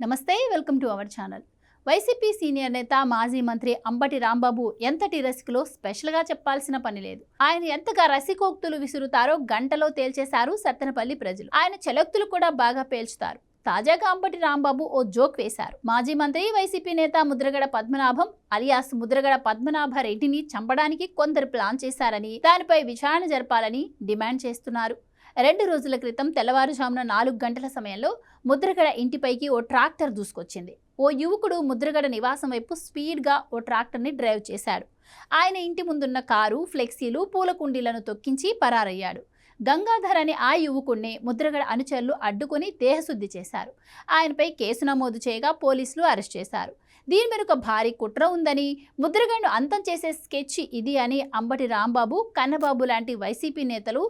నమస్తే welcome to our channel. YCP senior నేత మాజీ మంత్రి అంబటి రాంబాబు ఎంతటి రసికులో స్పెషల్గా చెప్పాల్సిన పని లేదు. ఆయన ఎంతగా రసికోక్తులు విసురుతారో గంటలో తేల్చేశారు సత్తెనపల్లి ప్రజలు. ఆయన చెలక్తులు కూడా బాగా పేల్చుతారు. తాజాగా అంబటి రాంబాబు ఓ జోక్ వేశారు. మాజీ మంత్రి వైసీపీ నేత ముద్రగడ పద్మనాభం అలియాస్ ముద్రగడ పద్మనాభ రెడ్డిని చంపడానికి కొందరు ప్లాన్ చేశారని దానిపై విచారణ జరపాలని డిమాండ్ చేస్తున్నారు. రెండు రోజుల క్రితం తెల్లవారుజామున నాలుగు గంటల సమయంలో ముద్రగడ ఇంటిపైకి ఓ ట్రాక్టర్ దూసుకొచ్చింది. ఓ యువకుడు ముద్రగడ నివాసం వైపు స్పీడ్గా ఓ ట్రాక్టర్ని డ్రైవ్ చేశాడు. ఆయన ఇంటి ముందున్న కారు ఫ్లెక్సీలు పూల కుండీలను తొక్కించి పరారయ్యాడు. గంగాధర్ అనే ఆ యువకుడిని ముద్రగడ అనుచరులు అడ్డుకుని దేహశుద్ధి చేశారు. ఆయనపై కేసు నమోదు చేయగా పోలీసులు అరెస్ట్ చేశారు. దీని మేరకు భారీ కుట్ర ఉందని ముద్రగడను అంతం చేసే స్కెచ్ ఇది అని అంబటి రాంబాబు కన్నబాబు లాంటి వైసీపీ నేతలు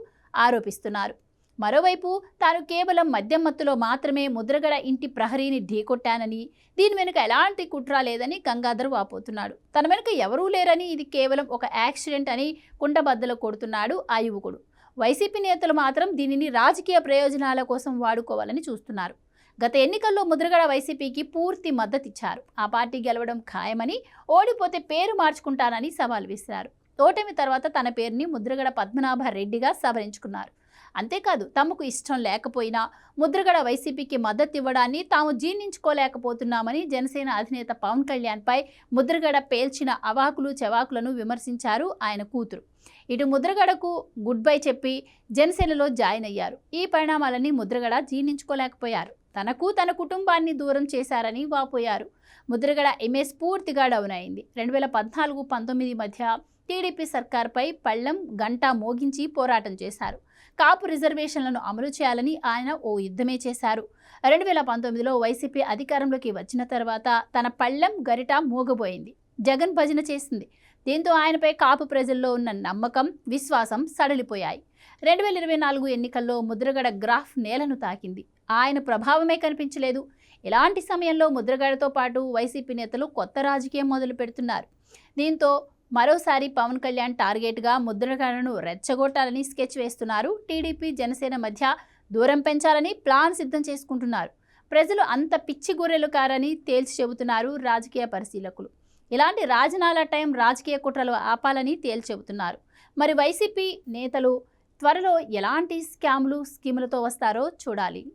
ఆరోపిస్తున్నారు. మరోవైపు తాను కేవలం మద్యం మత్తులో మాత్రమే ముద్రగడ ఇంటి ప్రహరీని ఢీకొట్టానని దీని వెనుక ఎలాంటి కుట్ర లేదని గంగాధర్ వాపోతున్నాడు. తన వెనుక ఎవరూ లేరని ఇది కేవలం ఒక యాక్సిడెంట్ అని కుండబద్దలు కొడుతున్నాడు ఆ యువకుడు. వైసీపీ నేతలు మాత్రం దీనిని రాజకీయ ప్రయోజనాల కోసం వాడుకోవాలని చూస్తున్నారు. గత ఎన్నికల్లో ముద్రగడ వైసీపీకి పూర్తి మద్దతిచ్చారు. ఆ పార్టీ గెలవడం ఖాయమని ఓడిపోతే పేరు మార్చుకుంటానని సవాల్ విసిరారు. ఓటమి తర్వాత తన పేరుని ముద్రగడ పద్మనాభ రెడ్డిగా సవరించుకున్నారు. అంతేకాదు తమకు ఇష్టం లేకపోయినా ముద్రగడ వైసీపీకి మద్దతు ఇవ్వడాన్ని తాము జీర్ణించుకోలేకపోతున్నామని జనసేన అధినేత పవన్ కళ్యాణ్పై ముద్రగడ పేల్చిన అవాకులు చెవాకులను విమర్శించారు ఆయన కూతురు. ఇటు ముద్రగడకు గుడ్ బై చెప్పి జనసేనలో జాయిన్ అయ్యారు. ఈ పరిణామాలని ముద్రగడ జీర్ణించుకోలేకపోయారు. తనకు తన కుటుంబాన్ని దూరం చేశారని వాపోయారు. ముద్రగడ ఇమేజ్ పూర్తిగా డౌన్ అయింది. రెండు వేల పద్నాలుగు పంతొమ్మిది మధ్య టీడీపీ సర్కార్పై పళ్ళెం గంటా మోగించి పోరాటం చేశారు. కాపు రిజర్వేషన్లను అమలు చేయాలని ఆయన ఓ యుద్ధమే చేశారు. రెండు వేల పంతొమ్మిదిలో వైసీపీ అధికారంలోకి వచ్చిన తర్వాత తన పళ్ళెం గరిట మోగబోయింది. జగన్ భజన చేసింది. దీంతో ఆయనపై కాపు ప్రజల్లో ఉన్న నమ్మకం విశ్వాసం సడలిపోయాయి. రెండు వేల ఇరవై నాలుగు ఎన్నికల్లో ముద్రగడ గ్రాఫ్ నేలను తాకింది. ఆయన ప్రభావమే కనిపించలేదు. ఇలాంటి సమయంలో ముద్రగడతో పాటు వైసీపీ నేతలు కొత్త రాజకీయం మొదలు పెడుతున్నారు దీంతో మరోసారి పవన్ కళ్యాణ్ టార్గెట్గా ముద్రగడను రెచ్చగొట్టాలని స్కెచ్ వేస్తున్నారు. టీడీపీ జనసేన మధ్య దూరం పెంచాలని ప్లాన్ సిద్ధం చేసుకుంటున్నారు. ప్రజలు అంత పిచ్చి గొర్రెలు కారని తేల్చి చెబుతున్నారు రాజకీయ పరిశీలకులు. ఇలాంటి రాజనాల టైం రాజకీయ కుట్రలు ఆపాలని తేల్చి చెబుతున్నారు. మరి వైసీపీ నేతలు త్వరలో ఎలాంటి స్కామ్లు స్కీములతో వస్తారో చూడాలి.